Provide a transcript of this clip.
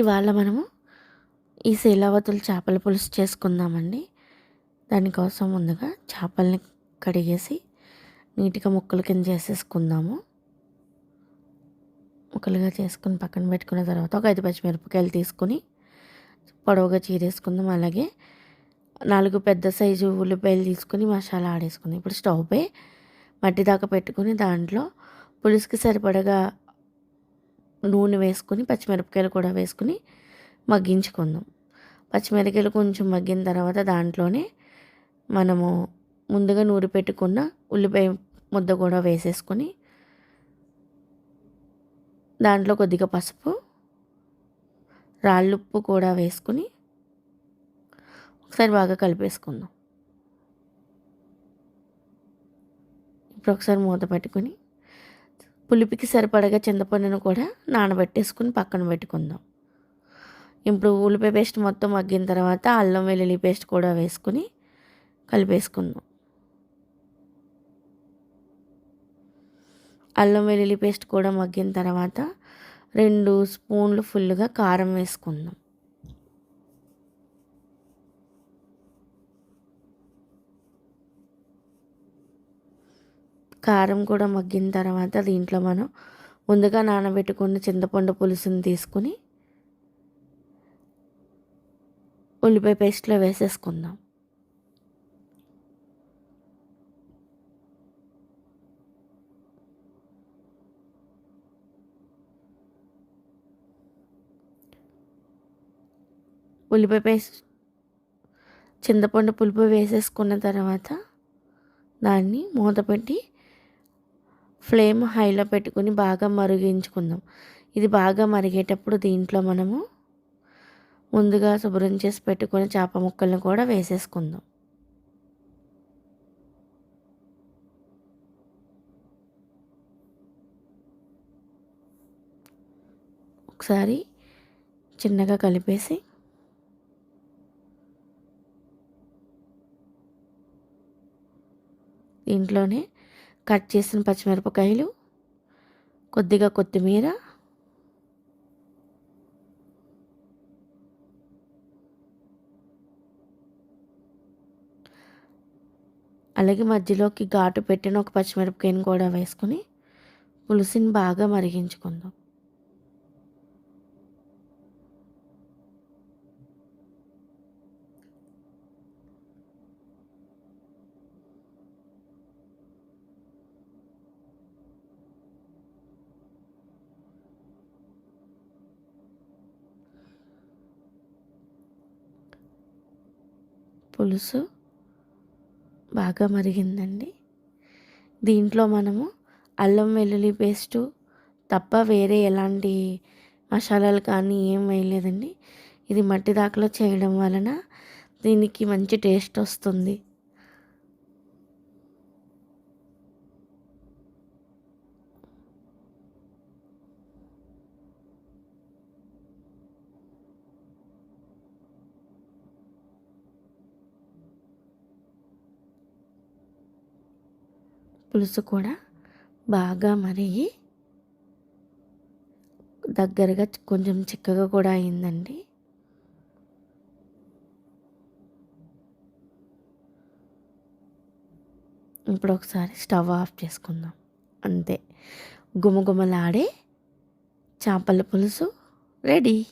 ఇవాళ మనము ఈ శీలావతుల చేపల పులుసు చేసుకుందామండి. దానికోసం ముందుగా చేపల్ని కడిగేసి నీట్గా ముక్కలు కింద చేసేసుకుందాము. ముక్కలుగా చేసుకుని పక్కన పెట్టుకున్న తర్వాత ఒక ఐదు పచ్చిమిరపకాయలు తీసుకుని పొడవుగా చీరేసుకుందాం. అలాగే నాలుగు పెద్ద సైజు ఉల్లిపాయలు తీసుకుని మసాలా ఆడేసుకుందాం. ఇప్పుడు స్టవ్ పై మట్టి దాకా పెట్టుకుని దాంట్లో పులుసుకి సరిపడగా నూనె వేసుకుని పచ్చిమిరపకాయలు కూడా వేసుకుని మగ్గించుకుందాం. పచ్చిమిరపకాయలు కొంచెం మగ్గిన తర్వాత దాంట్లోనే మనము ముందుగా నూరి పెట్టుకున్న ఉల్లిపాయ ముద్ద కూడా వేసేసుకొని దాంట్లో కొద్దిగా పసుపు రాళ్ళుప్పు కూడా వేసుకుని ఒకసారి బాగా కలిపేసుకుందాం. ఇప్పుడు ఒకసారి మూత పెట్టుకొని పులిపికి సరిపడగా చింతపండును కూడా నానబెట్టేసుకుని పక్కన పెట్టుకుందాం. ఇప్పుడు ఉల్లిపాయ పేస్ట్ మొత్తం మగ్గిన తర్వాత అల్లం వెల్లుల్లి పేస్ట్ కూడా వేసుకుని కలిపేసుకుందాం. అల్లం వెల్లుల్లి పేస్ట్ కూడా మగ్గిన తర్వాత రెండు స్పూన్లు ఫుల్గా కారం వేసుకుందాం. కారం కూడా మగ్గిన తర్వాత దీంట్లో మనం ముందుగా నానబెట్టుకున్న చింతపండు పులుసుని తీసుకుని ఉల్లిపాయ పేస్ట్లో వేసేసుకుందాం. ఉల్లిపాయ పేస్ట్ చింతపండు పులుపు వేసేసుకున్న తర్వాత దాన్ని మూత పెట్టి ఫ్లేమ్ హైలో పెట్టుకుని బాగా మరిగించుకుందాం. ఇది బాగా మరిగేటప్పుడు దీంట్లో మనము ముందుగా శుభ్రం చేసి పెట్టుకుని చేప ముక్కలను కూడా వేసేసుకుందాం. ఒకసారి చిన్నగా కలిపేసి దీంట్లోనే కట్ చేసిన పచ్చిమిరపకాయలు కొద్దిగా కొత్తిమీర అలాగే మధ్యలోకి ఘాటు పెట్టిన ఒక పచ్చిమిరపకాయని కూడా వేసుకొని పులుసుని బాగా మరిగించుకుందాం. పులుసు బాగా మరిగిందండి. దీంట్లో మనము అల్లం వెల్లుల్లి పేస్టు తప్ప వేరే ఎలాంటి మసాలాలు కానీ ఏం వేయలేదండి. ఇది మట్టి దాకలో చేయడం వలన దీనికి మంచి టేస్ట్ వస్తుంది. పులుసు కూడా బాగా మరిగి దగ్గరగా కొంచెం చిక్కగా కూడా అయిందండి. ఇప్పుడు ఒకసారి స్టవ్ ఆఫ్ చేసుకుందాం. అంతే. గుమగుమలాడే చేపల పులుసు రెడీ.